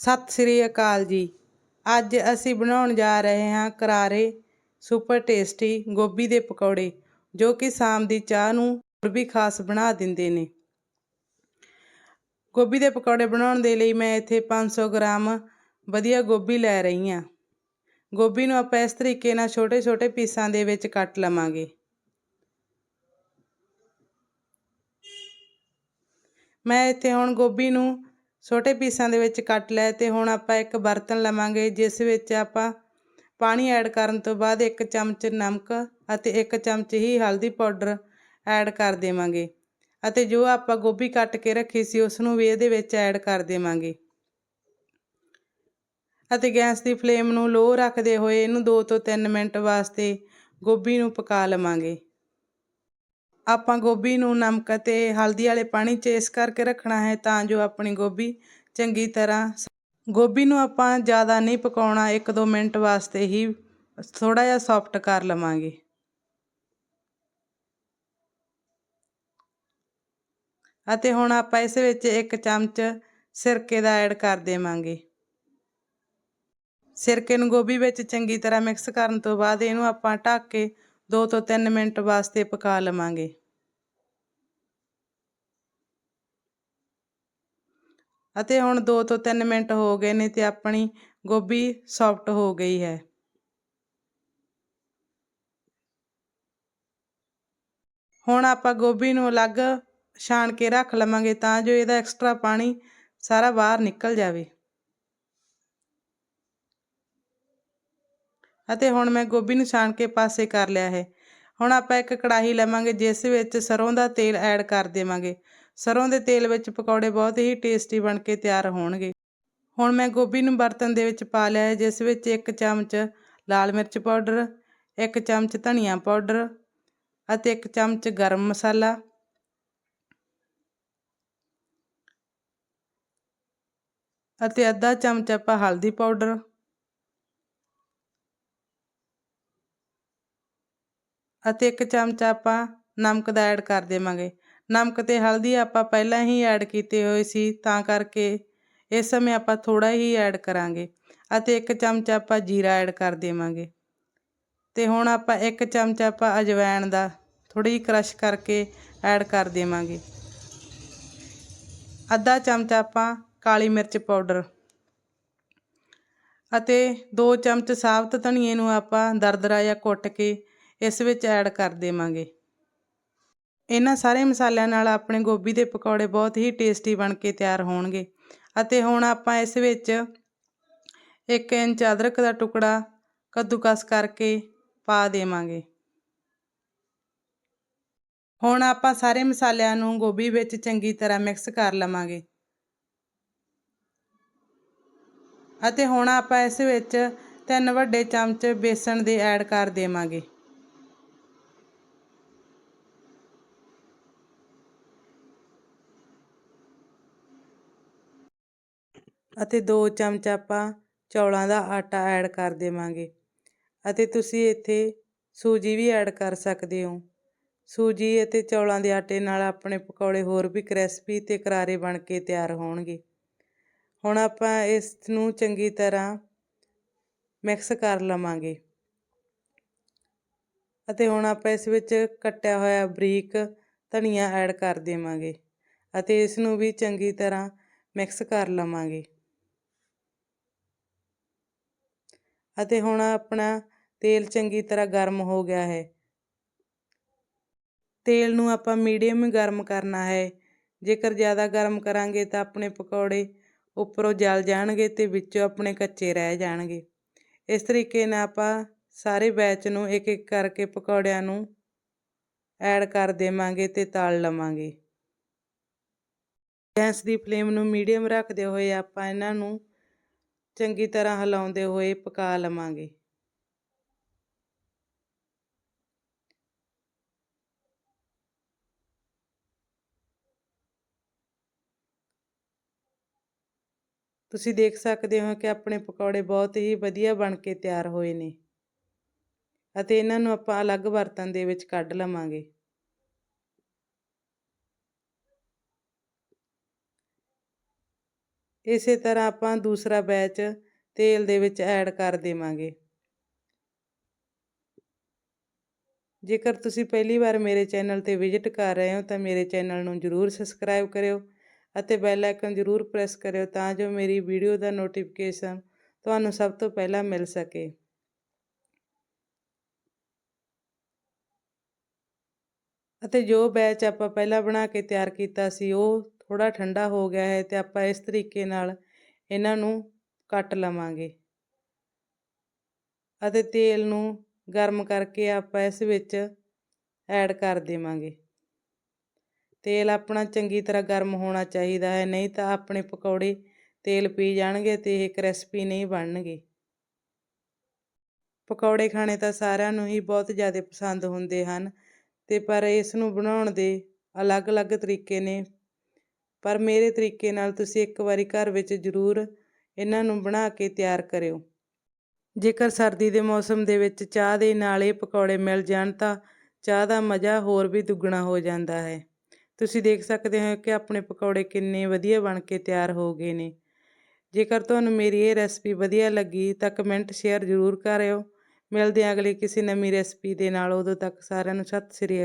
ਸਤਿ ਸ੍ਰੀ ਅਕਾਲ ਜੀ। ਅੱਜ ਅਸੀਂ ਬਣਾਉਣ ਜਾ ਰਹੇ ਹਾਂ ਕਰਾਰੇ ਸੁਪਰ ਟੇਸਟੀ ਗੋਭੀ ਦੇ ਪਕੌੜੇ, ਜੋ ਕਿ ਸ਼ਾਮ ਦੀ ਚਾਹ ਨੂੰ ਹੋਰ ਵੀ ਖਾਸ ਬਣਾ ਦਿੰਦੇ ਨੇ। ਗੋਭੀ ਦੇ ਪਕੌੜੇ ਬਣਾਉਣ ਦੇ ਲਈ ਮੈਂ ਇੱਥੇ 500 ਗ੍ਰਾਮ ਵਧੀਆ ਗੋਭੀ ਲੈ ਰਹੀ ਹਾਂ। ਗੋਭੀ ਨੂੰ ਆਪਾਂ ਇਸ ਤਰੀਕੇ ਨਾਲ ਛੋਟੇ ਛੋਟੇ ਪੀਸਾਂ ਦੇ ਵਿੱਚ ਕੱਟ ਲਵਾਂਗੇ। ਮੈਂ ਇੱਥੇ ਹੁਣ ਗੋਭੀ ਨੂੰ ਛੋਟੇ ਪੀਸਾਂ ਦੇ ਵਿੱਚ ਕੱਟ ਲਿਆ ਤੇ ਹੁਣ ਆਪਾਂ ਇੱਕ ਬਰਤਨ ਲਵਾਂਗੇ, ਜਿਸ ਵਿੱਚ ਆਪਾਂ ਪਾਣੀ ਐਡ ਕਰਨ ਤੋਂ ਬਾਅਦ ਇੱਕ ਚਮਚ ਨਮਕ ਅਤੇ ਇੱਕ ਚਮਚ ਹੀ ਹਲਦੀ ਪਾਊਡਰ ਐਡ ਕਰ ਦੇਵਾਂਗੇ ਅਤੇ ਜੋ ਆਪਾਂ ਗੋਭੀ ਕੱਟ ਕੇ ਰੱਖੀ ਸੀ, ਉਸ ਨੂੰ ਵੀ ਇਹਦੇ ਵਿੱਚ ਐਡ ਕਰ ਦੇਵਾਂਗੇ। ਅਤੇ ਗੈਸ ਦੀ ਫਲੇਮ ਨੂੰ ਲੋ ਰੱਖਦੇ ਹੋਏ ਇਹਨੂੰ 2 ਤੋਂ 3 ਮਿੰਟ ਵਾਸਤੇ ਗੋਭੀ ਨੂੰ ਪਕਾ ਲਵਾਂਗੇ। ਆਪਾਂ ਗੋਭੀ ਨੂੰ ਨਮਕ ਅਤੇ ਹਲਦੀ ਵਾਲੇ ਪਾਣੀ 'ਚ ਇਸ ਕਰਕੇ ਰੱਖਣਾ ਹੈ ਤਾਂ ਜੋ ਆਪਣੀ ਗੋਭੀ ਚੰਗੀ ਤਰ੍ਹਾਂ ਗੋਭੀ ਨੂੰ ਆਪਾਂ ਜ਼ਿਆਦਾ ਨਹੀਂ ਪਕਾਉਣਾ 1-2 ਮਿੰਟ ਵਾਸਤੇ ਹੀ ਥੋੜਾ ਜਿਹਾ ਸੌਫਟ ਕਰ ਲਵਾਂਗੇ। ਅਤੇ ਹੁਣ ਆਪਾਂ ਇਸ ਵਿੱਚ ਇੱਕ ਚਮਚ ਸਿਰਕੇ ਦਾ ਐਡ ਕਰ ਦੇਵਾਂਗੇ। ਸਿਰਕੇ ਨੂੰ ਗੋਭੀ ਵਿੱਚ ਚੰਗੀ ਤਰ੍ਹਾਂ ਮਿਕਸ ਕਰਨ ਤੋਂ ਬਾਅਦ ਇਹਨੂੰ ਆਪਾਂ ਢੱਕ ਕੇ 2 ਤੋਂ 3 ਮਿੰਟ ਵਾਸਤੇ ਪਕਾ ਲਵਾਂਗੇ। ਅਤੇ ਹੁਣ 2 ਤੋਂ 3 ਮਿੰਟ ਹੋ ਗਏ ਨੇ ਤੇ ਆਪਣੀ ਗੋਭੀ ਸੌਫਟ ਹੋ ਗਈ ਹੈ। ਹੁਣ ਆਪਾਂ ਗੋਭੀ ਨੂੰ ਅਲੱਗ ਛਾਣ ਕੇ ਰੱਖ ਲਵਾਂਗੇ ਤਾਂ ਜੋ ਇਹਦਾ ਐਕਸਟਰਾ ਪਾਣੀ ਸਾਰਾ ਬਾਹਰ ਨਿਕਲ ਜਾਵੇ। ਅਤੇ ਹੁਣ ਮੈਂ ਗੋਭੀ ਨੂੰ ਛਾਣ ਕੇ ਪਾਸੇ ਕਰ ਲਿਆ ਹੈ। ਹੁਣ ਆਪਾਂ ਇੱਕ ਕੜਾਹੀ ਲਵਾਂਗੇ, ਜਿਸ ਵਿੱਚ ਸਰੋਂ ਦਾ ਤੇਲ ਐਡ ਕਰ ਦੇਵਾਂਗੇ। ਸਰੋਂ ਦੇ ਤੇਲ ਵਿੱਚ ਪਕੌੜੇ ਬਹੁਤ ਹੀ ਟੇਸਟੀ ਬਣ ਕੇ ਤਿਆਰ ਹੋਣਗੇ। ਹੁਣ ਮੈਂ ਗੋਭੀ ਨੂੰ ਬਰਤਨ ਦੇ ਵਿੱਚ ਪਾ ਲਿਆ ਹੈ, ਜਿਸ ਵਿੱਚ ਇੱਕ ਚਮਚ ਲਾਲ ਮਿਰਚ ਪਾਊਡਰ, ਇੱਕ ਚਮਚ ਧਨੀਆ ਪਾਊਡਰ ਅਤੇ ਇੱਕ ਚਮਚ ਗਰਮ ਮਸਾਲਾ। ਅਤੇ ਅੱਧਾ ਚਮਚ ਆਪਾਂ ਹਲਦੀ ਪਾਊਡਰ। ਅਤੇ ਇੱਕ ਚਮਚ ਆਪਾਂ ਨਮਕ ਦਾ ਐਡ ਕਰ ਦੇਵਾਂਗੇ। ਨਮਕ ਤੇ ਹਲਦੀ ਆਪਾਂ ਪਹਿਲਾਂ ਹੀ ਐਡ ਕੀਤੇ ਹੋਏ ਸੀ, ਤਾਂ ਕਰਕੇ ਇਸ ਸਮੇਂ ਆਪਾਂ ਥੋੜਾ ਹੀ ਐਡ ਕਰਾਂਗੇ ਅਤੇ ਇੱਕ ਚਮਚ ਆਪਾਂ ਜੀਰਾ ਐਡ ਕਰ ਦੇਵਾਂਗੇ। ਤੇ ਹੁਣ ਆਪਾਂ ਇੱਕ ਚਮਚ ਆਪਾਂ ਅਜਵਾਇਣ ਦਾ ਥੋੜੀ ਜਿਹੀ ਕ੍ਰਸ਼ ਕਰਕੇ ਐਡ ਕਰ ਦੇਵਾਂਗੇ। ਅੱਧਾ ਚਮਚ ਆਪਾਂ ਕਾਲੀ ਮਿਰਚ ਪਾਊਡਰ ਅਤੇ 2 ਚਮਚ ਸਾਬਤ ਧਨੀਏ ਨੂੰ ਆਪਾਂ ਦਰਦਰਾ ਜਾਂ ਕੁੱਟ ਕੇ ਇਸ ਵਿੱਚ ਐਡ ਕਰ ਦੇਵਾਂਗੇ। ਇਹਨਾਂ ਸਾਰੇ ਮਸਾਲਿਆਂ ਨਾਲ ਆਪਣੇ ਗੋਭੀ ਦੇ ਪਕੌੜੇ ਬਹੁਤ ਹੀ ਟੇਸਟੀ ਬਣ ਕੇ ਤਿਆਰ ਹੋਣਗੇ। ਅਤੇ ਹੁਣ ਆਪਾਂ ਇਸ ਵਿੱਚ 1 ਇੰਚ ਅਦਰਕ ਦਾ ਟੁਕੜਾ ਕੱਦੂਕਸ ਕਰਕੇ ਪਾ ਦੇਵਾਂਗੇ। ਹੁਣ ਆਪਾਂ ਸਾਰੇ ਮਸਾਲਿਆਂ ਨੂੰ ਗੋਭੀ ਵਿੱਚ ਚੰਗੀ ਤਰ੍ਹਾਂ ਮਿਕਸ ਕਰ ਲਵਾਂਗੇ। ਅਤੇ ਹੁਣ ਆਪਾਂ ਇਸ ਵਿੱਚ ਤਿੰਨ ਵੱਡੇ ਚਮਚ ਬੇਸਣ ਦੇ ਐਡ ਕਰ ਦੇਵਾਂਗੇ। ਅਤੇ 2 ਚਮਚ ਆਪਾਂ ਚੌਲਾਂ ਦਾ ਆਟਾ ਐਡ ਕਰ ਦੇਵਾਂਗੇ। ਅਤੇ ਤੁਸੀਂ ਇੱਥੇ ਸੂਜੀ ਵੀ ਐਡ ਕਰ ਸਕਦੇ ਹੋ। ਸੂਜੀ ਅਤੇ ਚੌਲਾਂ ਦੇ ਆਟੇ ਨਾਲ ਆਪਣੇ ਪਕੌੜੇ ਹੋਰ ਵੀ ਕ੍ਰਿਸਪੀ ਤੇ ਕਰਾਰੇ ਬਣ ਕੇ ਤਿਆਰ ਹੋਣਗੇ। ਹੁਣ ਆਪਾਂ ਇਸ ਨੂੰ ਚੰਗੀ ਤਰ੍ਹਾਂ ਮਿਕਸ ਕਰ ਲਵਾਂਗੇ। ਅਤੇ ਹੁਣ ਆਪਾਂ ਇਸ ਵਿੱਚ ਕੱਟਿਆ ਹੋਇਆ ਬਰੀਕ ਧਨੀਆ ਐਡ ਕਰ ਦੇਵਾਂਗੇ। ਅਤੇ ਇਸ ਨੂੰ ਵੀ ਚੰਗੀ ਤਰ੍ਹਾਂ ਮਿਕਸ ਕਰ ਲਵਾਂਗੇ। ਅਤੇ ਹੁਣ ਆਪਣਾ ਤੇਲ ਚੰਗੀ ਤਰ੍ਹਾਂ ਗਰਮ ਹੋ ਗਿਆ ਹੈ। ਤੇਲ ਨੂੰ ਆਪਾਂ ਮੀਡੀਅਮ ਗਰਮ ਕਰਨਾ ਹੈ। ਜੇਕਰ ਜ਼ਿਆਦਾ ਗਰਮ ਕਰਾਂਗੇ ਤਾਂ ਆਪਣੇ ਪਕੌੜੇ ਉੱਪਰੋਂ ਜਲ ਜਾਣਗੇ ਤੇ ਵਿੱਚੋਂ ਆਪਣੇ ਕੱਚੇ ਰਹਿ ਜਾਣਗੇ। ਇਸ ਤਰੀਕੇ ਨਾਲ ਆਪਾਂ ਸਾਰੇ ਬੈਚ ਨੂੰ ਇੱਕ ਇੱਕ ਕਰਕੇ ਪਕੌੜਿਆਂ ਨੂੰ ਐਡ ਕਰ ਦੇਵਾਂਗੇ ਤੇ ਤਲ ਲਵਾਂਗੇ। ਗੈਸ ਦੀ ਫਲੇਮ ਨੂੰ ਮੀਡੀਅਮ ਰੱਖਦੇ ਹੋਏ ਆਪਾਂ ਇਹਨਾਂ ਨੂੰ ਚੰਗੀ ਤਰ੍ਹਾਂ ਹਿਲਾਉਂਦੇ ਹੋਏ ਪਕਾ ਲਵਾਂਗੇ। ਤੁਸੀਂ ਦੇਖ ਸਕਦੇ ਹੋ ਕਿ ਆਪਣੇ ਪਕੌੜੇ ਬਹੁਤ ਹੀ ਵਧੀਆ ਬਣ ਕੇ ਤਿਆਰ ਹੋਏ ਨੇ ਅਤੇ ਇਹਨਾਂ ਨੂੰ ਆਪਾਂ ਅਲੱਗ ਬਰਤਨ ਦੇ ਵਿੱਚ ਕੱਢ ਲਵਾਂਗੇ। ਇਸੇ ਤਰ੍ਹਾਂ ਆਪਾਂ ਦੂਸਰਾ ਬੈਚ ਤੇਲ ਦੇ ਵਿੱਚ ਐਡ ਕਰ ਦੇਵਾਂਗੇ। ਜੇਕਰ ਤੁਸੀਂ ਪਹਿਲੀ ਵਾਰ ਮੇਰੇ ਚੈਨਲ ਤੇ ਵਿਜ਼ਿਟ ਕਰ ਰਹੇ ਹੋ ਤਾਂ ਮੇਰੇ ਚੈਨਲ ਨੂੰ ਜਰੂਰ ਸਬਸਕ੍ਰਾਈਬ ਕਰਿਓ ਅਤੇ ਬੈਲ ਆਈਕਨ ਜਰੂਰ ਪ੍ਰੈਸ ਕਰਿਓ ਤਾਂ ਜੋ ਮੇਰੀ ਵੀਡੀਓ ਦਾ ਨੋਟੀਫਿਕੇਸ਼ਨ ਤੁਹਾਨੂੰ ਸਭ ਤੋਂ ਪਹਿਲਾਂ ਮਿਲ ਸਕੇ। ਅਤੇ ਜੋ ਬੈਚ ਆਪਾਂ ਪਹਿਲਾਂ ਬਣਾ ਕੇ ਤਿਆਰ ਕੀਤਾ ਸੀ ਉਹ ਥੋੜਾ ਠੰਡਾ ਹੋ ਗਿਆ ਹੈ ਤੇ ਆਪਾਂ ਇਸ ਤਰੀਕੇ ਨਾਲ ਇਹਨਾਂ ਨੂੰ ਕੱਟ ਲਵਾਂਗੇ। ਅਤੇ ਤੇਲ ਨੂੰ ਗਰਮ ਕਰਕੇ ਆਪਾਂ ਇਸ ਵਿੱਚ ਐਡ ਕਰ ਦੇਵਾਂਗੇ। ਤੇਲ ਆਪਣਾ ਚੰਗੀ ਤਰ੍ਹਾਂ ਗਰਮ ਹੋਣਾ ਚਾਹੀਦਾ ਹੈ, ਨਹੀਂ ਤਾਂ ਆਪਣੇ ਪਕੌੜੇ ਤੇਲ ਪੀ ਜਾਣਗੇ ਤੇ ਇਹ ਕ੍ਰਿਸਪੀ ਨਹੀਂ ਬਣਨਗੇ। ਪਕੌੜੇ ਖਾਣੇ ਤਾਂ ਸਾਰਿਆਂ ਨੂੰ ਹੀ ਬਹੁਤ ਜ਼ਿਆਦਾ ਪਸੰਦ ਹੁੰਦੇ ਹਨ, ਤੇ ਪਰ ਇਸ ਨੂੰ ਬਣਾਉਣ ਦੇ ਅਲੱਗ-ਅਲੱਗ ਤਰੀਕੇ ਨੇ ਪਰ ਮੇਰੇ ਤਰੀਕੇ ਨਾਲ ਤੁਸੀਂ ਇੱਕ ਵਾਰੀ ਘਰ ਵਿੱਚ ਜ਼ਰੂਰ ਇਹਨਾਂ ਨੂੰ ਬਣਾ ਕੇ ਤਿਆਰ ਕਰਿਓ। ਜੇਕਰ ਸਰਦੀ ਦੇ ਮੌਸਮ ਦੇ ਵਿੱਚ ਚਾਹ ਦੇ ਨਾਲ ਇਹ ਪਕੌੜੇ ਮਿਲ ਜਾਣ ਤਾਂ ਚਾਹ ਦਾ ਮਜ਼ਾ ਹੋਰ ਵੀ ਦੁੱਗਣਾ ਹੋ ਜਾਂਦਾ ਹੈ। ਤੁਸੀਂ ਦੇਖ ਸਕਦੇ ਹੋ ਕਿ ਆਪਣੇ ਪਕੌੜੇ ਕਿੰਨੇ ਵਧੀਆ ਬਣ ਕੇ ਤਿਆਰ ਹੋ ਗਏ ਨੇ। ਜੇਕਰ ਤੁਹਾਨੂੰ ਮੇਰੀ ਇਹ ਰੈਸਪੀ ਵਧੀਆ ਲੱਗੀ ਤਾਂ ਕਮੈਂਟ ਸ਼ੇਅਰ ਜ਼ਰੂਰ ਕਰਿਓ। ਮਿਲਦੇ ਹਾਂ ਅਗਲੀ ਕਿਸੇ ਨਵੀਂ ਰੈਸਪੀ ਦੇ ਨਾਲ। ਉਦੋਂ ਤੱਕ ਸਾਰਿਆਂ ਨੂੰ ਸਤਿ ਸ੍ਰੀ ਅਕਾਲ।